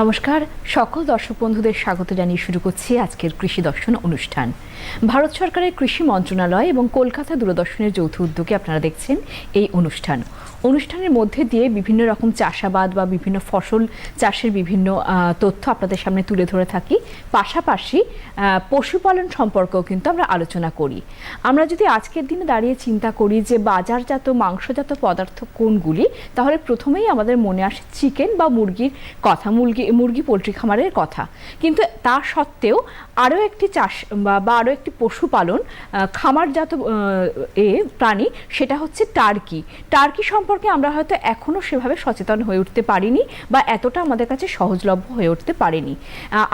নমস্কার, সকল দর্শক বন্ধুদের স্বাগত জানিয়ে শুরু করছি আজকের কৃষি দর্শন অনুষ্ঠান। ভারত সরকারের কৃষি মন্ত্রণালয় এবং কলকাতা দূরদর্শনের যৌথ উদ্যোগে আপনারা দেখছেন এই অনুষ্ঠান। অনুষ্ঠানের মধ্যে দিয়ে বিভিন্ন রকম চাষাবাদ বা বিভিন্ন ফসল চাষের বিভিন্ন তথ্য আপনাদের সামনে তুলে ধরে থাকি। পাশাপাশি পশুপালন সম্পর্কেও কিন্তু আমরা আলোচনা করি। আমরা যদি আজকের দিনে দাঁড়িয়ে চিন্তা করি যে বাজারজাত, মাংসজাত পদার্থ কোনগুলি, তাহলে প্রথমেই আমাদের মনে আসে চিকেন বা মুরগির কথা, মুরগি মুরগি পোলট্রি খামারের কথা। কিন্তু তা সত্ত্বেও আরও একটি চাষ বা আরও একটি পশুপালন খামারজাত এ প্রাণী, সেটা হচ্ছে টার্কি। টার্কি সম্পর্কে আমরা হয়তো এখনও সেভাবে সচেতন হয়ে উঠতে পারিনি বা এতটা আমাদের কাছে সহজলভ্য হয়ে উঠতে পারেনি।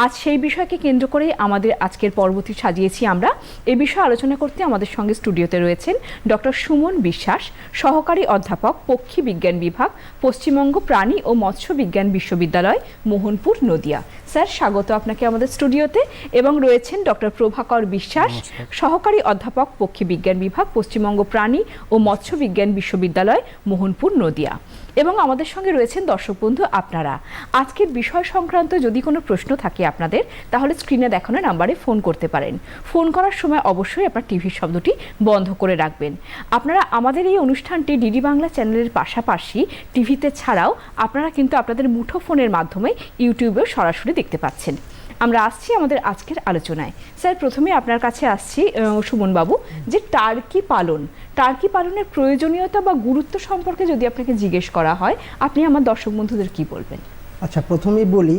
আজ সেই বিষয়কে কেন্দ্র করে আমাদের আজকের পরবর্তী সাজিয়েছি আমরা। এ বিষয়ে আলোচনা করতে আমাদের সঙ্গে স্টুডিওতে রয়েছেন ডক্টর সুমন বিশ্বাস, সহকারী অধ্যাপক, পক্ষী বিজ্ঞান বিভাগ, পশ্চিমবঙ্গ প্রাণী ও মৎস্য বিজ্ঞান বিশ্ববিদ্যালয়, মোহনপুর, নদিয়া। স্যার স্বাগত আপনাকে আমাদের স্টুডিওতে এবং রয়েছেন ডক্টর প্রভাকর বিশ্বাস সহকারী অধ্যাপক পক্ষী বিজ্ঞান বিভাগ পশ্চিমবঙ্গ প্রাণী ও মৎস্য বিজ্ঞান বিশ্ববিদ্যালয় মোহনপুর নদিয়া। এবং আমাদের সঙ্গে রয়েছেন দর্শক বন্ধু আপনারা। আজকের বিষয় সংক্রান্ত যদি কোনো প্রশ্ন থাকে আপনাদের, তাহলে স্ক্রিনে দেখানো নাম্বারে ফোন করতে পারেন। ফোন করার সময় অবশ্যই আপনার টিভির শব্দটি বন্ধ করে রাখবেন। আপনারা আমাদের এই অনুষ্ঠানটি ডিডি বাংলা চ্যানেলের পাশাপাশি টিভিতে ছাড়াও আপনারা কিন্তু আপনাদের মুঠো ফোনের মাধ্যমে ইউটিউবেও সরাসরি দেখতে পাচ্ছেন। আমরা আসছি আমাদের আজকের আলোচনায়। স্যার প্রথমে আপনার কাছে আসছি সুমন বাবু যে টার্কি পালন। টার্কি পালনের প্রয়োজনীয়তা বা গুরুত্ব সম্পর্কে যদি আপনাকে জিজ্ঞেস করা হয় আপনি আমার দর্শক বন্ধুদের কি বলবেন? আচ্ছা প্রথমেই বলি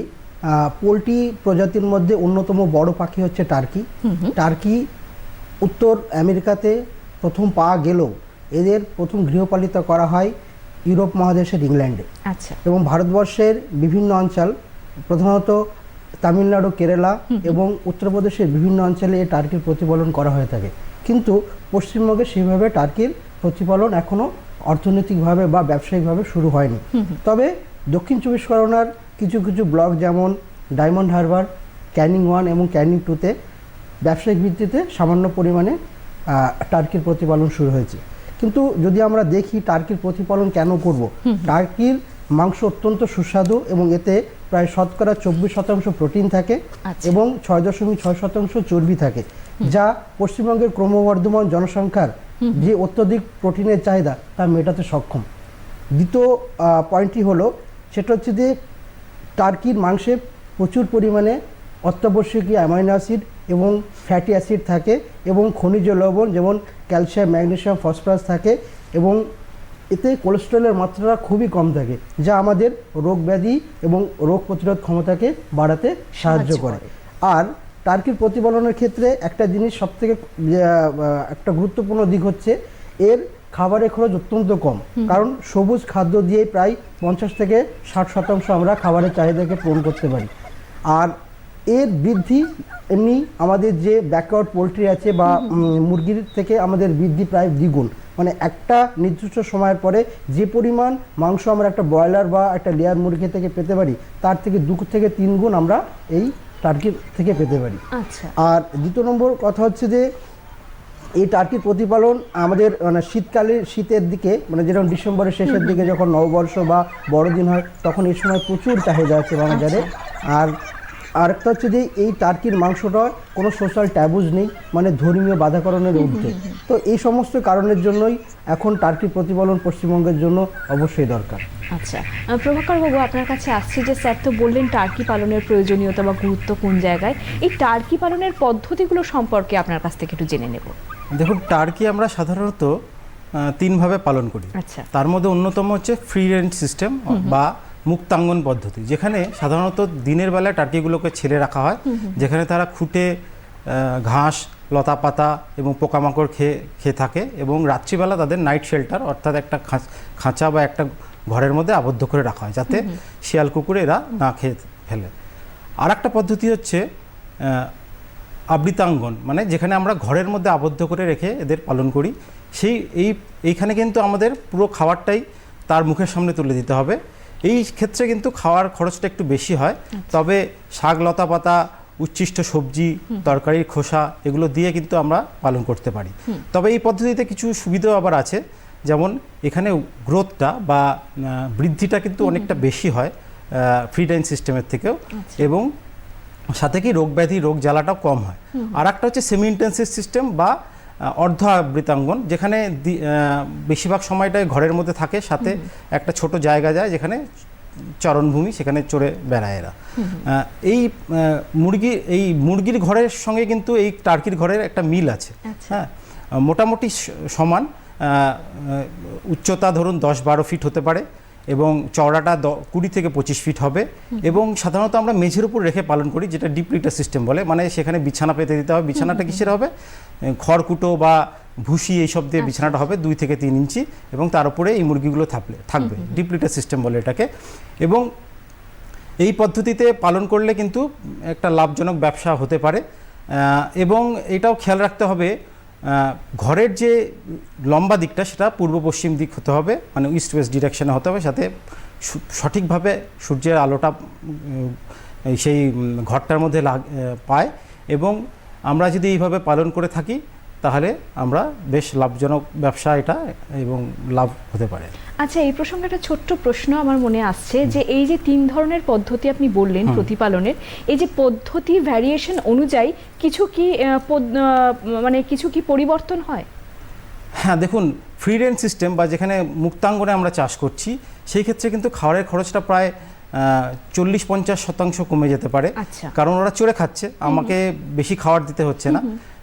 পোলট্রি প্রজাতির মধ্যে অন্যতম বড় পাখি হচ্ছে টার্কি। টার্কি উত্তর আমেরিকাতে প্রথম পাওয়া গেলেও এদের প্রথম গৃহপালিত করা হয় ইউরোপ মহাদেশের ইংল্যান্ডে। আচ্ছা। এবং ভারতবর্ষের বিভিন্ন অঞ্চল প্রধানত তামিলনাড়ু কেরালা এবং উত্তরপ্রদেশের বিভিন্ন অঞ্চলে এই টার্কির প্রতিপালন করা হয়ে থাকে। কিন্তু পশ্চিমবঙ্গে সেইভাবে টার্কির প্রতিপালন এখনও অর্থনৈতিকভাবে বা ব্যবসায়িকভাবে শুরু হয়নি। তবে দক্ষিণ চব্বিশ পরগনার কিছু কিছু ব্লক যেমন ডায়মন্ড হারবার ক্যানিং ওয়ান এবং ক্যানিং টুতে ব্যবসায়িক ভিত্তিতে সামান্য পরিমাণে টার্কির প্রতিপালন শুরু হয়েছে। কিন্তু যদি আমরা দেখি টার্কির প্রতিপালন কেন করব টার্কির মাংস অত্যন্ত সুস্বাদু এবং এতে প্রায় শতকরা চব্বিশ শতাংশ প্রোটিন থাকে আচ্ছা। এবং ছয় দশমিক ছয় শতাংশ চর্বি থাকে যা পশ্চিমবঙ্গের ক্রমবর্ধমান জনসংখ্যার যে অত্যধিক প্রোটিনের চাহিদা তা মেটাতে সক্ষম। দ্বিতীয় পয়েন্টটি হলো সেটা হচ্ছে যে টার্কির মাংসে প্রচুর পরিমাণে অত্যাবশ্যকীয় অ্যামাইনো অ্যাসিড এবং ফ্যাটি অ্যাসিড থাকে এবং খনিজ লবণ যেমন ক্যালসিয়াম ম্যাগনেসিয়াম ফসফরাস থাকে এবং এতে কোলেস্ট্রলের মাত্রাটা খুবই কম থাকে যা আমাদের রোগ ব্যাধি এবং রোগ প্রতিরোধ ক্ষমতাকে বাড়াতে সাহায্য করে। আর টার্কির প্রতিপালনের ক্ষেত্রে একটা জিনিস সবথেকে একটা গুরুত্বপূর্ণ দিক হচ্ছে এর খাবারের খরচ অত্যন্ত কম। কারণ সবুজ খাদ্য দিয়ে প্রায় পঞ্চাশ থেকে ষাট শতাংশ আমরা খাবারের চাহিদাকে পূরণ করতে পারি। আর এর বৃদ্ধি এমনি আমাদের যে ব্যাকওয়ার্ড পোলট্রি আছে বা মুরগির থেকে আমাদের বৃদ্ধি প্রায় দ্বিগুণ। মানে একটা নির্দিষ্ট সময়ের পরে যে পরিমাণ মাংস আমরা একটা ব্রয়লার বা একটা লেয়ার মুরগি থেকে পেতে পারি তার থেকে দু থেকে তিন গুণ আমরা এই টার্কির থেকে পেতে পারি। আচ্ছা। আর দ্বিতীয় নম্বর কথা হচ্ছে যে এই টার্কির প্রতিপালন আমাদের মানে শীতকালে শীতের দিকে মানে যেরকম ডিসেম্বরের শেষের দিকে যখন নববর্ষ বা বড়দিন হয় তখন এই সময় প্রচুর চাহিদা আছে বাজারে আর আরেকটা হচ্ছে যে এই টার্কির মাংসটা কোনো সোশ্যাল ট্যাবুজ নেই মানে ধর্মীয় বাধাকরণের ঊর্ধ্বে। তো এই সমস্ত কারণের জন্যই এখন টার্কির প্রতিপালন পশ্চিমবঙ্গের জন্য অবশ্যই দরকার। আচ্ছা প্রভাকর বাবু আপনার কাছে আসছি যে স্যার তো বললেন টার্কি পালনের প্রয়োজনীয়তা বা গুরুত্ব কোন জায়গায়। এই টার্কি পালনের পদ্ধতিগুলো সম্পর্কে আপনার কাছ থেকে একটু জেনে নেব। দেখুন টার্কি আমরা সাধারণত তিনভাবে পালন করি। আচ্ছা। তার মধ্যে অন্যতম হচ্ছে ফ্রি রেঞ্জ সিস্টেম বা মুক্তাঙ্গন পদ্ধতি যেখানে সাধারণত দিনের বেলায় টার্কিগুলোকে ছেড়ে রাখা হয় যেখানে তারা খুঁটে ঘাস লতা পাতা এবং পোকামাকড় খেয়ে খেয়ে থাকে এবং রাত্রিবেলা তাদের নাইট শেল্টার অর্থাৎ একটা খাঁচ- খাঁচা বা একটা ঘরের মধ্যে আবদ্ধ করে রাখা হয় যাতে শিয়াল কুকুরে এরা না খেয়ে ফেলে। আর একটা পদ্ধতি হচ্ছে আবৃতাঙ্গন মানে যেখানে আমরা ঘরের মধ্যে আবদ্ধ করে রেখে এদের পালন করি সেই এই এইখানে কিন্তু আমাদের পুরো খাবারটাই তার মুখের সামনে তুলে দিতে হবে। এই ক্ষেত্রে কিন্তু খাওয়ার খরচটা একটু বেশি হয়। তবে শাক লতা পাতা উচ্ছিষ্ট সবজি তরকারির খোসা এগুলো দিয়ে কিন্তু আমরা পালন করতে পারি। তবে এই পদ্ধতিতে কিছু সুবিধাও আবার আছে। যেমন এখানে গ্রোথটা বা বৃদ্ধিটা কিন্তু অনেকটা বেশি হয় ফ্রি রেঞ্জ সিস্টেমের থেকেও। এবং সাথে কি রোগ ব্যাধি রোগ জ্বালাটাও কম হয়। আর একটা হচ্ছে সেমি ইন্টেন্সিভ সিস্টেম বা অর্ধ আবৃতাঙ্গন যেখানে বেশিরভাগ সময়টাই ঘরের মধ্যে থাকে সাথে একটা ছোট জায়গা যায় যেখানে চরণভূমি সেখানে চড়ে বেড়ায় এরা। এই মুরগি এই মুরগির ঘরের সঙ্গে কিন্তু এই টার্কির ঘরের একটা মিল আছে। আচ্ছা। হ্যাঁ মোটামুটি সমান উচ্চতা ধরুন দশ বারো ফিট হতে পারে এবং চওড়াটা দ- কুড়ি থেকে পঁচিশ ফিট হবে। এবং সাধারণত আমরা মেঝের উপর রেখে পালন করি যেটা ডিপ লিটার সিস্টেম বলে। মানে সেখানে বিছানা পেতে দিতে হবে। বিছানাটা কিসের হবে? খড়কুটো বা ভুসি এইসব দিয়ে বিছানাটা হবে দুই থেকে তিন ইঞ্চি এবং তার উপরে এই মুরগিগুলো থাকলে থাকবে। ডিপ লিটার সিস্টেম বলে এটাকে। এবং এই পদ্ধতিতে পালন করলে কিন্তু একটা লাভজনক ব্যবসা হতে পারে। এবং এটাও খেয়াল রাখতে হবে ঘরের যে লম্বা দিকটা, সেটা পূর্ব পশ্চিম দিক হতে হবে মানে ইস্ট ওয়েস্ট ডিরেকশনে হতে হবে, সাথে সঠিকভাবে সূর্যের আলোটা সেই ঘরটার মধ্যে লাগ পায়। এবং আমরা যদি এইভাবে পালন করে থাকি, তাহলে আমরা বেশ লাভজনক ব্যবসা এটা, এবং লাভ হতে পারে। আচ্ছা এই প্রসঙ্গে একটা ছোট্ট প্রশ্ন আমার মনে আসছে যে এই যে তিন ধরনের পদ্ধতি আপনি বললেন প্রতিপালনের এই যে পদ্ধতি ভ্যারিয়েশন অনুযায়ী কিছু কি মানে কিছু কি পরিবর্তন হয়? হ্যাঁ দেখুন ফ্রি রেঞ্জ সিস্টেম বা যেখানে মুক্তাঙ্গনে আমরা চাষ করছি সেই ক্ষেত্রে কিন্তু খাবারের খরচটা প্রায় চল্লিশ পঞ্চাশ শতাংশ কমে যেতে পারে। আচ্ছা। কারণ ওরা চড়ে খাচ্ছে আমাকে বেশি খাবার দিতে হচ্ছে না।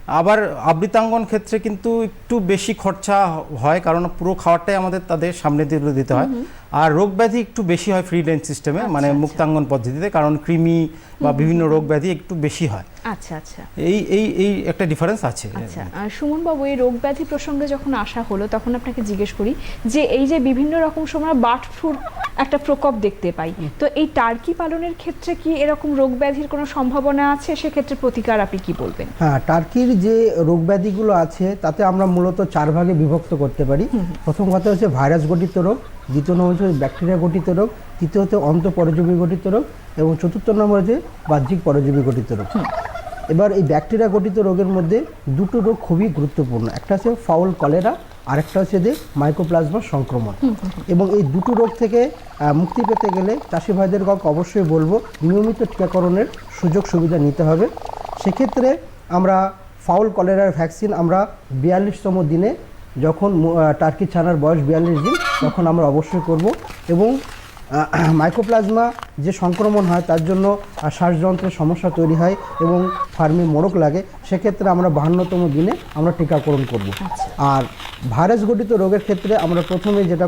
আবার আবৃতাঙ্গন ক্ষেত্রে কিন্তু একটু বেশি খরচা হয় কারণ পুরো খাবারটাই আমাদের তাদের সামনে দিয়ে দিতে হয়। আর রোগ ব্যাধি একটু বেশি হয় ফ্রি রেঞ্জ সিস্টেমে মানে আচ্ছা। মুক্তাঙ্গন পদ্ধতিতে কারণ কৃমি বা বিভিন্ন রোগ ব্যাধি একটু বেশি হয়। আচ্ছা আচ্ছা। এই এই এই একটা ডিফারেন্স আছে। আচ্ছা সুমন বাবু এই রোগ ব্যাধি প্রসঙ্গে যখন আসা হলো তখন আপনাকে জিজ্ঞেস করি যে এই যে বিভিন্ন রকম সময় বার্ড ফ্লুর একটা প্রকোপ দেখতে পাই। তো এই টার্কি পালনের ক্ষেত্রে কি এরকম রোগ ব্যাধির কোনো সম্ভাবনা আছে? সেক্ষেত্রে প্রতিকার আপনি কি বলবেন? হ্যাঁ টার্কির যে রোগ ব্যাধিগুলো আছে তাতে আমরা মূলত চার ভাগে বিভক্ত করতে পারি। প্রথম কথা হচ্ছে ভাইরাস গঠিত রোগ দ্বিতীয় নম্বর হচ্ছে ব্যাকটেরিয়া গঠিত রোগ তৃতীয় হচ্ছে অন্ত পরজীবী গঠিত রোগ এবং চতুর্থ নম্বর হচ্ছে বাহ্যিক পরজীবী গঠিত রোগ। এবার এই ব্যাকটেরিয়া গঠিত রোগের মধ্যে দুটো রোগ খুবই গুরুত্বপূর্ণ। একটা হচ্ছে ফাউল কলেরা আরেকটা হচ্ছে যে মাইক্রোপ্লাজমা সংক্রমণ। এবং এই দুটো রোগ থেকে মুক্তি পেতে গেলে চাষি ভাইদের অবশ্যই বলব নিয়মিত টিকাকরণের সুযোগ সুবিধা নিতে হবে। সেক্ষেত্রে আমরা ফাউল কলেরার ভ্যাকসিন আমরা বিয়াল্লিশতম দিনে যখন টার্কি ছানার বয়স বিয়াল্লিশ দিন তখন আমরা অবশ্যই করব। এবং মাইক্রোপ্লাজমা যে সংক্রমণ হয় তার জন্য শ্বাসযন্ত্রের সমস্যা তৈরি হয় এবং ফার্মে মোড়ক লাগে। সেক্ষেত্রে আমরা বাহান্নতম দিনে আমরা টিকাকরণ করব। আর ভাইরাস ঘটিত রোগের ক্ষেত্রে আমরা প্রথমে যেটা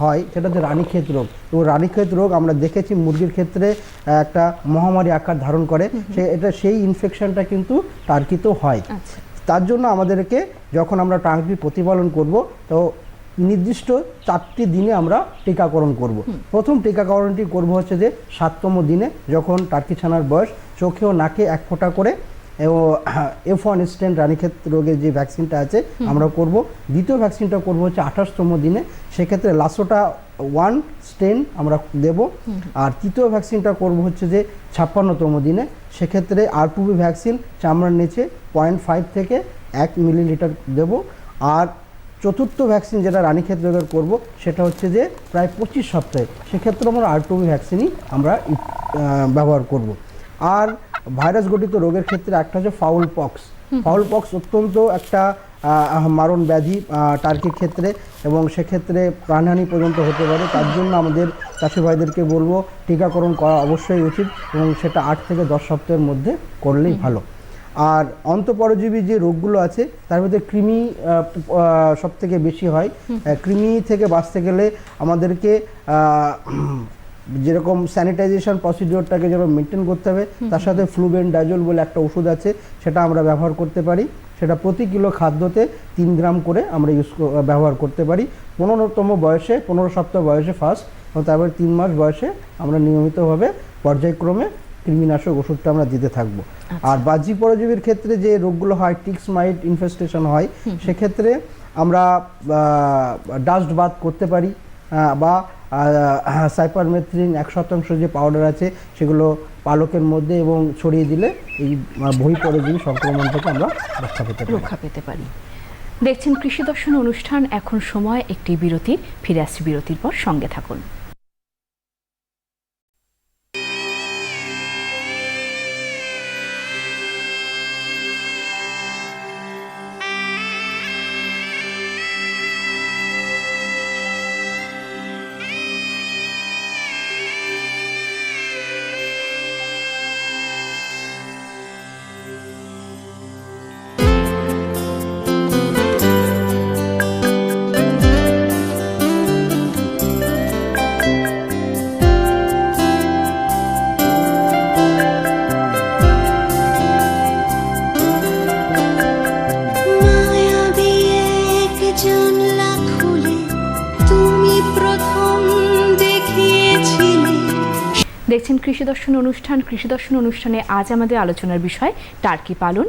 হয় সেটা হচ্ছে রানীক্ষেত রোগ। এবং রানীক্ষেত রোগ আমরা দেখেছি মুরগির ক্ষেত্রে একটা মহামারী আকার ধারণ করে। সে এটা সেই ইনফেকশনটা কিন্তু টার্কিতেও হয়। আচ্ছা। তার জন্য আমাদেরকে যখন আমরা টার্কি প্রতিপালন করব তো নির্দিষ্ট চারটি দিনে আমরা টিকাকরণ করব। প্রথম টিকাকরণটি করব হচ্ছে যে সাততম দিনে যখন টার্কি ছানার বয়স চোখে ও নাকে এক ফোঁটা করে এফ ওয়ান স্টেন রানীক্ষেত রোগের যে ভ্যাকসিনটা আছে আমরা করব। দ্বিতীয় ভ্যাকসিনটা করব হচ্ছে আঠাশতম দিনে। সেক্ষেত্রে লাসোটা ওয়ান স্টেন আমরা দেব। আর তৃতীয় ভ্যাকসিনটা করব হচ্ছে যে ছাপ্পান্নতম দিনে। সেক্ষেত্রে আর টুবি ভ্যাকসিন চামড়ার নিচে পয়েন্ট ফাইভ থেকে এক মিলিলিটার দেব। আর চতুর্থ ভ্যাকসিন যেটা রানীক্ষেত রোগের করব সেটা হচ্ছে যে প্রায় পঁচিশ সপ্তাহে। সেক্ষেত্রে আমরা আর টুবি ভ্যাকসিনই আমরা ব্যবহার করব। আর ভাইরাস গঠিত রোগের ক্ষেত্রে একটা হচ্ছে ফাউল পক্স। ফাউল পক্স অত্যন্ত একটা মারণ ব্যাধি টার্কির ক্ষেত্রে এবং সেক্ষেত্রে প্রাণহানি পর্যন্ত হতে পারে। তার জন্য আমাদের চাষি ভাইদেরকে বলব টিকাকরণ করা অবশ্যই উচিত এবং সেটা আট থেকে দশ সপ্তাহের মধ্যে করলেই ভালো। আর অন্তঃপরজীবী যে রোগগুলো আছে তার মধ্যে কৃমি সব থেকে বেশি হয়। কৃমি থেকে বাঁচতে গেলে আমাদেরকে যেরকম স্যানিটাইজেশন প্রসিডিওরটাকে যেরকম মেনটেন করতে হবে তার সাথে ফ্লুবেন ডাইজল বলে একটা ওষুধ আছে সেটা আমরা ব্যবহার করতে পারি। সেটা প্রতি কিলো খাদ্যতে তিন গ্রাম করে আমরা ইউজ ব্যবহার করতে পারি। পনেরোতম বয়সে পনেরো সপ্তাহ বয়সে ফার্স্ট এবং তারপরে তিন মাস বয়সে আমরা নিয়মিতভাবে পর্যায়ক্রমে কৃমিনাশক ওষুধটা আমরা দিতে থাকব। আর বাহ্যিক পরজীবীর ক্ষেত্রে যে রোগগুলো হয় টিক্স মাইট ইনফেস্টেশন হয় সেক্ষেত্রে আমরা ডাস্ট বাথ করতে পারি বা সাইপারমেথ্রিন এক শতাংশ যে পাউডার আছে, সেগুলো পালকের মধ্যে এবং ছড়িয়ে দিলে এই বহি পরজীবী সংক্রমণ থেকে আমরা রক্ষা পেতে পারি। রক্ষা পেতে পারি। দেখছেন কৃষি দর্শন অনুষ্ঠান, এখন সময় একটি বিরতি। ফিরে আসছি বিরতির পর সঙ্গে থাকুন। কৃষি দর্শন অনুষ্ঠান কৃষি দর্শন অনুষ্ঠানে আজ আমাদের আলোচনার বিষয় টার্কি পালন।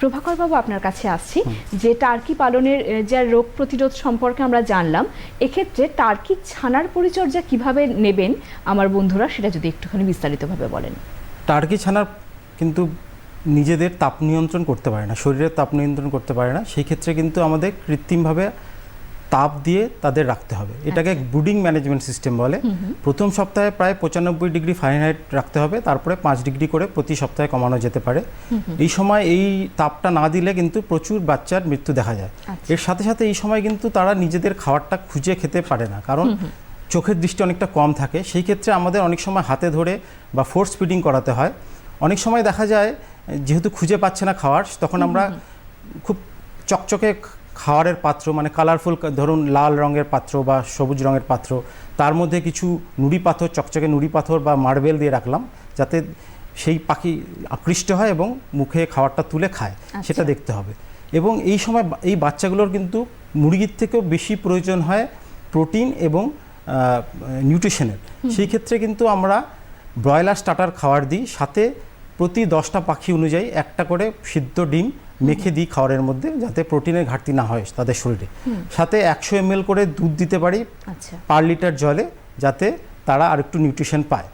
প্রভাকর বাবু আপনার কাছে আসছি যে টার্কি পালনের যে রোগ প্রতিরোধ সম্পর্কে আমরা জানলাম এক্ষেত্রে টার্কি ছানার পরিচর্যা কীভাবে নেবেন? আমার বন্ধুরা সেটা যদি একটুখানি বিস্তারিতভাবে বলেন। টার্কি ছানার কিন্তু নিজেদের তাপ নিয়ন্ত্রণ করতে পারে না শরীরের তাপ নিয়ন্ত্রণ করতে পারে না। সেই ক্ষেত্রে কিন্তু আমাদের কৃত্রিমভাবে তাপ দিয়ে তাদের রাখতে হবে। এটাকে ব্রুডিং ম্যানেজমেন্ট সিস্টেম বলে। প্রথম সপ্তাহে প্রায় পঁচানব্বই ডিগ্রি ফারেনহাইট রাখতে হবে তারপরে পাঁচ ডিগ্রি করে প্রতি সপ্তাহে কমানো যেতে পারে। এই সময় এই তাপটা না দিলে কিন্তু প্রচুর বাচ্চার মৃত্যু দেখা যায়। আচ্ছা। এর সাথে সাথে এই সময় কিন্তু তারা নিজেদের খাবারটা খুঁজে খেতে পারে না কারণ চোখের দৃষ্টি অনেকটা কম থাকে। সেই ক্ষেত্রে আমাদের অনেক সময় হাতে ধরে বা ফোর্স ফিডিং করাতে হয়। অনেক সময় দেখা যায় যেহেতু খুঁজে পাচ্ছে না খাওয়ার তখন আমরা খুব চকচকে খাওয়ারের পাত্র মানে কালারফুল ধরুন লাল রঙের পাত্র বা সবুজ রঙের পাত্র তার মধ্যে কিছু নুড়ি পাথর চকচকে নুড়ি পাথর বা মার্বেল দিয়ে রাখলাম যাতে সেই পাখি আকৃষ্ট হয় এবং মুখে খাবারটা তুলে খায় সেটা দেখতে হবে। এবং এই সময় এই বাচ্চাগুলোর কিন্তু মুরগির থেকেও বেশি প্রয়োজন হয় প্রোটিন এবং নিউট্রিশনের। সেই ক্ষেত্রে কিন্তু আমরা ব্রয়লার স্টার্টার খাবার দিই সাথে প্রতি দশটা পাখি অনুযায়ী একটা করে সিদ্ধ ডিম মেখে দিই খাওয়ারের মধ্যে যাতে প্রোটিনের ঘাটতি না হয় তাদের শরীরে। সাথে একশো এম করে দুধ দিতে পারি আচ্ছা। পার লিটার জলে যাতে তারা আর একটু নিউট্রিশন পায়।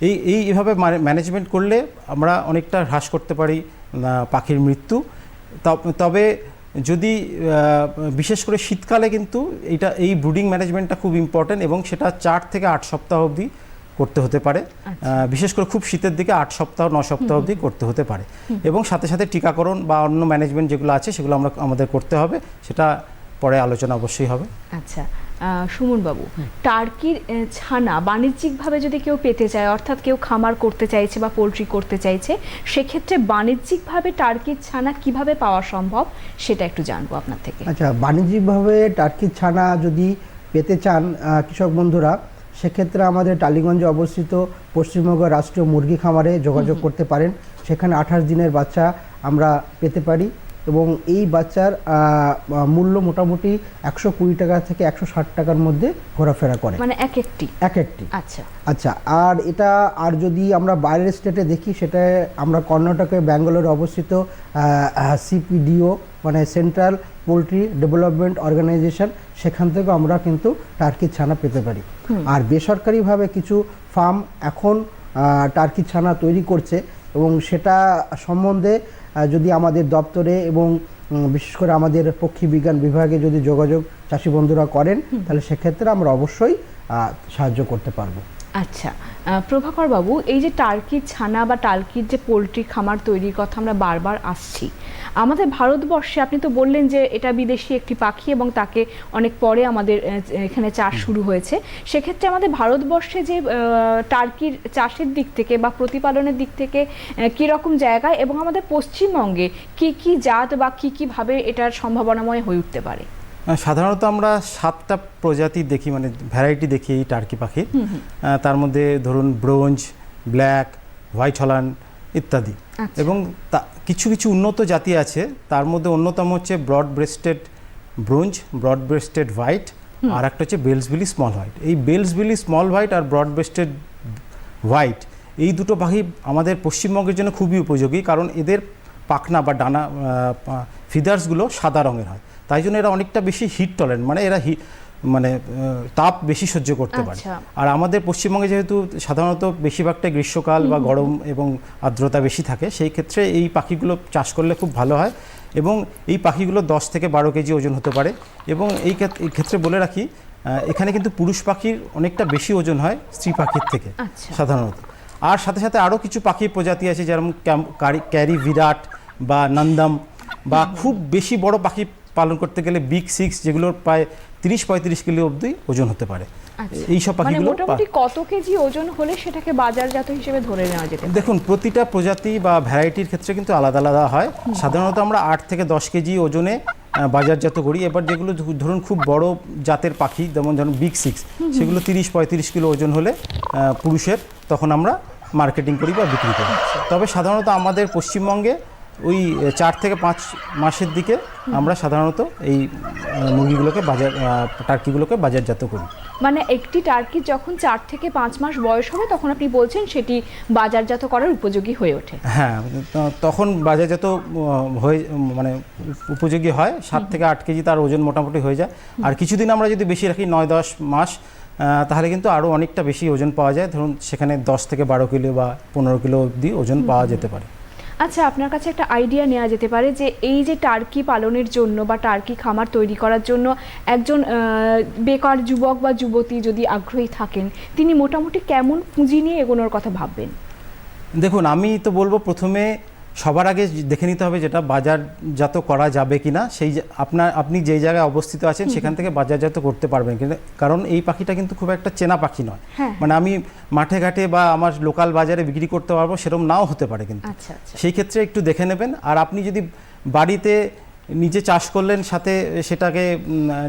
এই এই এভাবে ম্যানেজমেন্ট করলে আমরা অনেকটা হ্রাস করতে পারি পাখির মৃত্যু। তব- তবে যদি বিশেষ করে শীতকালে কিন্তু এটা এই ব্রুডিং ম্যানেজমেন্টটা খুব ইম্পর্ট্যান্ট এবং সেটা চার থেকে আট সপ্তাহ অবধি করতে হতে পারে। বিশেষ করে খুব শীতের দিকে আট সপ্তাহ ন সপ্তাহ অবধি করতে হতে পারে। এবং সাথে সাথে টিকাকরণ বা অন্য ম্যানেজমেন্ট যেগুলো আছে সেগুলো আমরা আমাদের করতে হবে। সেটা পরে আলোচনা অবশ্যই হবে। আচ্ছা। সুমন বাবু টার্কির ছানা বাণিজ্যিকভাবে যদি কেউ পেতে চায় অর্থাৎ কেউ খামার করতে চাইছে বা পোলট্রি করতে চাইছে সেক্ষেত্রে বাণিজ্যিকভাবে টার্কির ছানা কীভাবে পাওয়া সম্ভব সেটা একটু জানব আপনার থেকে। আচ্ছা বাণিজ্যিকভাবে টার্কির ছানা যদি পেতে চান কৃষক বন্ধুরা সেক্ষেত্রে আমাদের টালিগঞ্জে অবস্থিত পশ্চিমবঙ্গ রাষ্ট্রীয় মুরগি খামারে যোগাযোগ করতে পারেন। সেখানে আঠাশ দিনের বাচ্চা আমরা পেতে পারি। এবং এই বাচ্চার মূল্য মোটামুটি একশো কুড়ি টাকা থেকে একশো ষাট টাকার মধ্যে ঘোরাফেরা করে। মানে এক একটি? এক একটি। আচ্ছা। আচ্ছা আর এটা আর যদি আমরা বাইরের স্টেটে দেখি সেটা আমরা কর্ণাটকে ব্যাঙ্গালোরে অবস্থিত সিপিডিও মানে সেন্ট্রাল পোলট্রি ডেভেলপমেন্ট অর্গানাইজেশন সেখান থেকে আমরা কিন্তু টার্কির ছানা পেতে পারি। আর বেসরকারিভাবে কিছু ফার্ম এখন আহ, টার্কির ছানা তৈরি করছে এবং সেটা সম্বন্ধে যদি আমাদের দপ্তরে এবং বিশেষ করে আমাদের পক্ষী বিজ্ঞান বিভাগে যদি যোগাযোগ চাষি বন্ধুরা করেন তাহলে সেক্ষেত্রে আমরা অবশ্যই সাহায্য করতে পারব। আচ্ছা প্রভাকর বাবু এই যে টার্কির ছানা বা টার্কির যে পোলট্রি খামার তৈরির কথা আমরা বারবার আসছি আমাদের ভারতবর্ষে আপনি তো বললেন যে এটা বিদেশি একটি পাখি এবং তাকে অনেক পরে আমাদের এখানে চাষ শুরু হয়েছে। সেক্ষেত্রে আমাদের ভারতবর্ষে যে টার্কির চাষের দিক থেকে বা প্রতিপালনের দিক থেকে কীরকম জায়গায় এবং আমাদের পশ্চিমবঙ্গে কি কি জাত বা কি কীভাবে এটার সম্ভাবনাময় হয়ে উঠতে পারে? সাধারণত আমরা সাতটা প্রজাতি দেখি মানে ভ্যারাইটি দেখি এই টার্কি পাখির। আহ, তার মধ্যে ধরুন ব্রোঞ্জ ব্ল্যাক হোয়াইট হল্যান্ড ইত্যাদি। আচ্ছা। এবং তা কিছু কিছু উন্নত জাতি আছে তার মধ্যে অন্যতম হচ্ছে broad breasted bronze broad breasted white আর একটা হচ্ছে বেলসবিলি স্মল হোয়াইট এই বেলসবিলি স্মল হোয়াইট আর ব্রড ব্রেস্টেড হোয়াইট এই দুটো পাখি আমাদের পশ্চিমবঙ্গের জন্য খুবই উপযোগী কারণ এদের পাখনা বা ডানা ফিদার্সগুলো সাদা রঙের হয়। তাই জন্য এরা অনেকটা বেশি হিট টলেন্ট মানে এরা হি মানে তাপ বেশি সহ্য করতে পারে। আচ্ছা। আর আমাদের পশ্চিমবঙ্গে যেহেতু সাধারণত বেশিরভাগটাই গ্রীষ্মকাল বা গরম এবং আর্দ্রতা বেশি থাকে সেই ক্ষেত্রে এই পাখিগুলো চাষ করলে খুব ভালো হয় এবং এই পাখিগুলো দশ থেকে বারো কেজি ওজন হতে পারে এবং এই ক্ষেত্রে বলে রাখি এখানে কিন্তু পুরুষ পাখির অনেকটা বেশি ওজন হয় স্ত্রী পাখির থেকে আচ্ছা। সাধারণত। আর সাথে সাথে আরও কিছু পাখির প্রজাতি আছে যেমন ক্যারি বিরাট বা নন্দম। বা খুব বেশি বড় পাখি পালন করতে গেলে বিগ সিক্স যেগুলোর প্রায় তিরিশ পঁয়ত্রিশ কিলো অবধি ওজন হতে পারে। আচ্ছা। এই সব মানে পাখিগুলো মোটামুটি কত কেজি ওজন হলে সেটাকে বাজারজাত হিসেবে ধরে নেওয়া যেতে দেখুন প্রতিটা প্রজাতি বা ভ্যারাইটির ক্ষেত্রে কিন্তু আলাদা আলাদা হয়। সাধারণত আমরা আট থেকে দশ কেজি ওজনে বাজারজাত করি। এবার যেগুলো ধরুন খুব বড় জাতের পাখি যেমন ধরুন বিগ সিক্স সেগুলো তিরিশ পঁয়ত্রিশ কিলো ওজন হলে পুরুষের তখন আমরা মার্কেটিং করি বা বিক্রি করি। তবে সাধারণত আমাদের পশ্চিমবঙ্গে ওই চার থেকে পাঁচ মাসের দিকে আমরা সাধারণত এই মুরগিগুলোকে বাজার টার্কিগুলোকে বাজারজাত করি। মানে একটি টার্কি যখন চার থেকে পাঁচ মাস বয়স হবে তখন আপনি বলছেন সেটি বাজারজাত করার উপযোগী হয়ে ওঠে। হ্যাঁ তখন বাজারজাত হয়ে মানে উপযোগী হয় সাত থেকে আট কেজি তার ওজন মোটামুটি হয়ে যায়। আর কিছুদিন আমরা যদি বেশি রাখি নয় দশ মাস তাহলে কিন্তু আরও অনেকটা বেশি ওজন পাওয়া যায়। ধরুন সেখানে দশ থেকে বারো কিলো বা পনেরো কিলো অবধি ওজন পাওয়া যেতে পারে। আচ্ছা আপনার কাছে একটা আইডিয়া নেওয়া যেতে পারে যে এই যে টার্কি পালনের জন্য বা টার্কি খামার তৈরি করার জন্য একজন বেকার যুবক বা যুবতী যদি আগ্রহী থাকেন, তিনি মোটামুটি কেমন পুঁজি নিয়ে এগোনোর কথা ভাববেন? দেখুন, আমি তো বলব প্রথমে সবার আগে দেখে নিতে হবে যেটা বাজারজাত করা যাবে কি না সেই আপনার আপনি যেই জায়গায় অবস্থিত আছেন সেখান থেকে বাজারজাত করতে পারবেন। কিন্তু কারণ এই পাখিটা কিন্তু খুব একটা চেনা পাখি নয়। হ্যাঁ। মানে আমি মাঠে ঘাটে বা আমার লোকাল বাজারে বিক্রি করতে পারব সেরকম নাও হতে পারে কিন্তু। আচ্ছা আচ্ছা। সেই ক্ষেত্রে একটু দেখে নেবেন। আর আপনি যদি বাড়িতে নিজে চাষ করলেন সাথে সেটাকে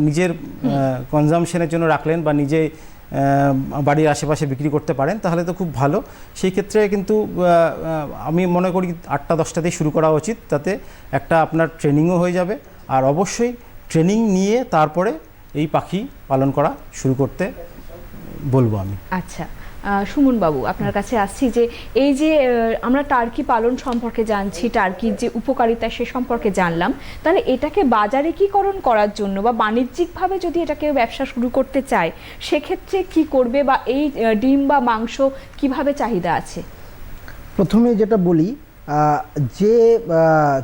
নিজের কনজামশনের জন্য রাখলেন বা নিজে বাড়ির আশেপাশে বিক্রি করতে পারেন, তাহলে তো খুব ভালো। সেই ক্ষেত্রে কিন্তু আমি মনে করি আটটা দশটাতেই শুরু করা উচিত, তাতে একটা আপনার ট্রেনিংও হয়ে যাবে। আর অবশ্যই ট্রেনিং নিয়ে তারপরে এই পাখি পালন করা শুরু করতে বলব আমি। আচ্ছা। আহ, সুমন বাবু আপনার কাছে আসছি যে এই যে আমরা টার্কি পালন সম্পর্কে জানছি টার্কির যে উপকারিতা সে সম্পর্কে জানলাম তাহলে এটাকে বাজারেকীকরণ করার জন্য বা বাণিজ্যিকভাবে যদি এটাকে ব্যবসা শুরু করতে চায় সেক্ষেত্রে কি করবে বা এই ডিম বা মাংস কীভাবে চাহিদা আছে? প্রথমে যেটা বলি যে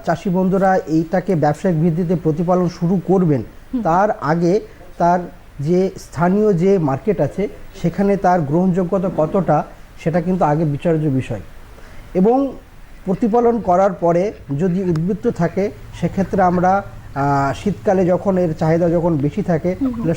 চাষি বন্ধুরা এইটাকে ব্যবসায়িক ভিত্তিতে প্রতিপালন শুরু করবেন তার আগে তার যে স্থানীয় যে মার্কেট আছে সেখানে তার গ্রহণযোগ্যতা কতটা সেটা কিন্তু আগে বিচার্য বিষয়। এবং প্রতিপালন করার পরে যদি উদ্বৃত্ত থাকে সেক্ষেত্রে আমরা শীতকালে যখন এর চাহিদা যখন বেশি থাকে তাহলে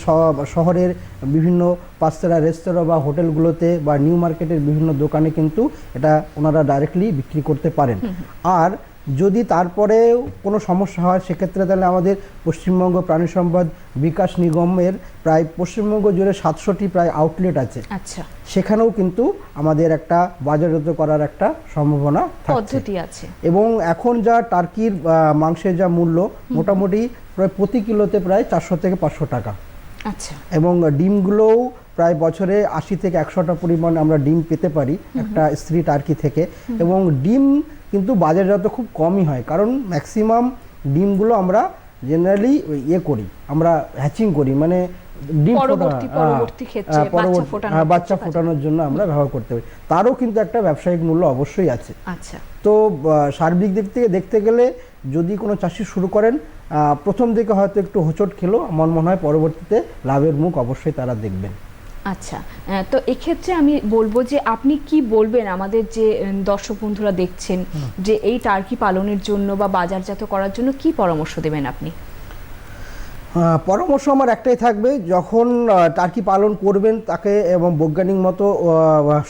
শহরের বিভিন্ন পাঁচতারা রেস্তোরাঁ বা হোটেলগুলোতে বা নিউ মার্কেটের বিভিন্ন দোকানে কিন্তু এটা ওনারা ডাইরেক্টলি বিক্রি করতে পারেন। আর যদি তারপরেও কোনো সমস্যা হয় সেক্ষেত্রে তাহলে আমাদের পশ্চিমবঙ্গ প্রাণী সম্পদ বিকাশ নিগমের প্রায় পশ্চিমবঙ্গ জুড়ে সাতশোটি প্রায় আউটলেট আছে। আচ্ছা। সেখানেও কিন্তু আমাদের একটা বাজারজাত করার একটা সম্ভাবনা পদ্ধতি আছে। এবং এখন যা টার্কির মাংসের যা মূল্য মোটামুটি প্রায় প্রতি কিলোতে প্রায় চারশো থেকে পাঁচশো টাকা। আচ্ছা। এবং ডিমগুলোও প্রায় বছরে আশি থেকে একশোটা পরিমাণ আমরা ডিম পেতে পারি একটা স্ত্রী টার্কি থেকে। এবং ডিম কিন্তু বাজারজাত খুব কমই হয় কারণ ম্যাক্সিমাম ডিমগুলো আমরা জেনারেলি ইয়ে করি আমরা হ্যাচিং করি মানে ডিম হ্যাঁ, হ্যাঁ, বাচ্চা ফোটানোর হ্যাঁ, ফোটানোর জন্য আমরা ব্যবহার করতে পারি। তারও কিন্তু একটা ব্যবসায়িক মূল্য অবশ্যই আছে। আচ্ছা। তো সার্বিক দিক থেকে দেখতে গেলে যদি কোনো চাষি শুরু করেন প্রথম দিকে হয়তো একটু হোঁচট খেলো আমার মনে হয় পরবর্তীতে লাভের মুখ অবশ্যই তারা দেখবেন। আচ্ছা তো এক্ষেত্রে আমি বলব যে আপনি কি বলবেন আমাদের যে দর্শক বন্ধুরা দেখছেন যে এই টার্কি পালনের জন্য বা বাজারজাত করার জন্য কি পরামর্শ দেবেন আপনি? পরামর্শ আমার একটাই থাকবে যখন টার্কি পালন করবেন তাকে এবং বৈজ্ঞানিক মতো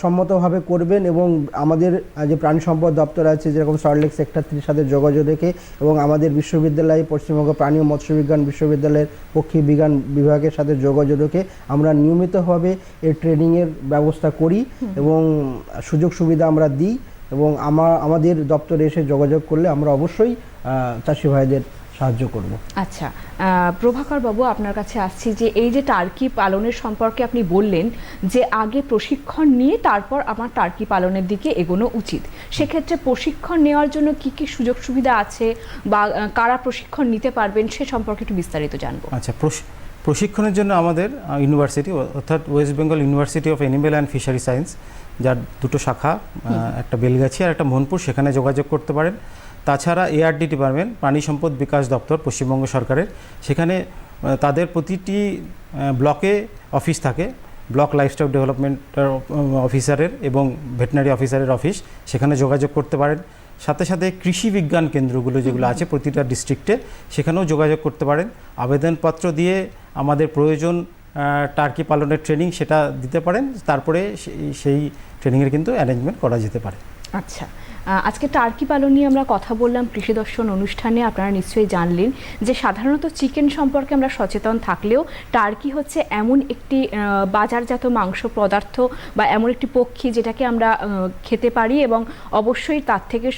সম্মতভাবে করবেন এবং আমাদের যে প্রাণী সম্পদ দপ্তর আছে যেরকম সল্টলেক সেক্টর থ্রির সাথে যোগাযোগ রেখে এবং আমাদের বিশ্ববিদ্যালয় পশ্চিমবঙ্গ প্রাণী ও মৎস্যবিজ্ঞান বিশ্ববিদ্যালয়ের পক্ষী বিজ্ঞান বিভাগের সাথে যোগাযোগ রেখে আমরা নিয়মিতভাবে এর ট্রেনিংয়ের ব্যবস্থা করি এবং সুযোগ সুবিধা আমরা দিই এবং আমা আমাদের দপ্তরে এসে যোগাযোগ করলে আমরা অবশ্যই চাষি ভাইদের সাহায্য করব। আচ্ছা প্রভাকর বাবু আপনার কাছে আসছি যে এই যে টার্কি পালনের সম্পর্কে আপনি বললেন যে আগে প্রশিক্ষণ নিয়ে তারপর আমার টার্কি পালনের দিকে এগোনো উচিত। সেক্ষেত্রে প্রশিক্ষণ নেওয়ার জন্য কি কি সুযোগ সুবিধা আছে বা কারা প্রশিক্ষণ নিতে পারবেন সে সম্পর্কে একটু বিস্তারিত জানব। আচ্ছা প্রশ- প্রশিক্ষণের জন্য আমাদের ইউনিভার্সিটি অর্থাৎ West Bengal university of animal and fishery science যার দুটো শাখা একটা বেলগাছি আর একটা মোহনপুর সেখানে যোগাযোগ করতে পারেন। তাছাড়া এআরডি ডিপার্টমেন্ট প্রাণী সম্পদ বিকাশ দপ্তর, পশ্চিমবঙ্গ সরকারের, সেখানে তাদের প্রতিটি ব্লকে অফিস থাকে। ব্লক লাইফস্টক ডেভেলপমেন্ট অফিসারের এবং ভেটেনারি অফিসারের অফিস, সেখানে যোগাযোগ করতে পারেন। সাথে সাথে কৃষি বিজ্ঞান কেন্দ্রগুলো যেগুলো আছে প্রতিটা ডিস্ট্রিক্টে, সেখানেও যোগাযোগ করতে পারেন। আবেদনপত্র দিয়ে আমাদের প্রয়োজন টার্কি পালনের ট্রেনিং সেটা দিতে পারেন। তারপরে সেই- ট্রেনিংয়ের কিন্তু অ্যারেঞ্জমেন্ট করা যেতে পারে। আচ্ছা। আজকে টার্কি পালন নিয়ে আমরা কথা বললাম কৃষি দর্শন অনুষ্ঠানে, আপনারা নিশ্চয়ই জানলেন যে সাধারণত চিকেন সম্পর্কে আমরা সচেতন থাকলেও টার্কি হচ্ছে এমন একটি বাজারজাত মাংস পদার্থ বা এমন একটি পক্ষী যেটাকে আমরা খেতে পারি এবং অবশ্যই তার থেকে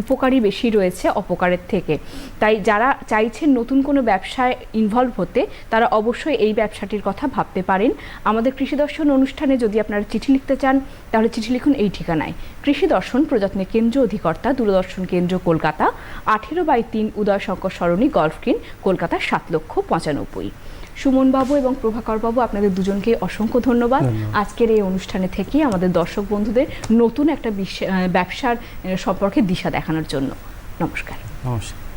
উপকারী বেশি রয়েছে অপকারের থেকে। তাই যারা চাইছেন নতুন কোনো ব্যবসায় ইনভলভ হতে, তারা অবশ্যই এই ব্যবসাটির কথা ভাবতে পারেন। আমাদের কৃষি দর্শন অনুষ্ঠানে যদি আপনারা চিঠি লিখতে চান, তাহলে চিঠি লিখুন এই ঠিকানায়। কৃষি দর্শন প্রযত্নে কেন্দ্র অধিকর্তা দূরদর্শন কেন্দ্র কলকাতা আঠেরো বাই তিন উদয় শঙ্কর সরণি গল্ফ গ্রিন কলকাতা সাত লক্ষ পঁচানব্বই। সুমন বাবু এবং প্রভাকরবাবু আপনাদের দুজনকে অসংখ্য ধন্যবাদ। আজকের এই অনুষ্ঠানে থেকে আমাদের দর্শক বন্ধুদের নতুন একটা ব্যবসার সম্পর্কে দিশা দেখানোর জন্য। নমস্কার। নমস্কার।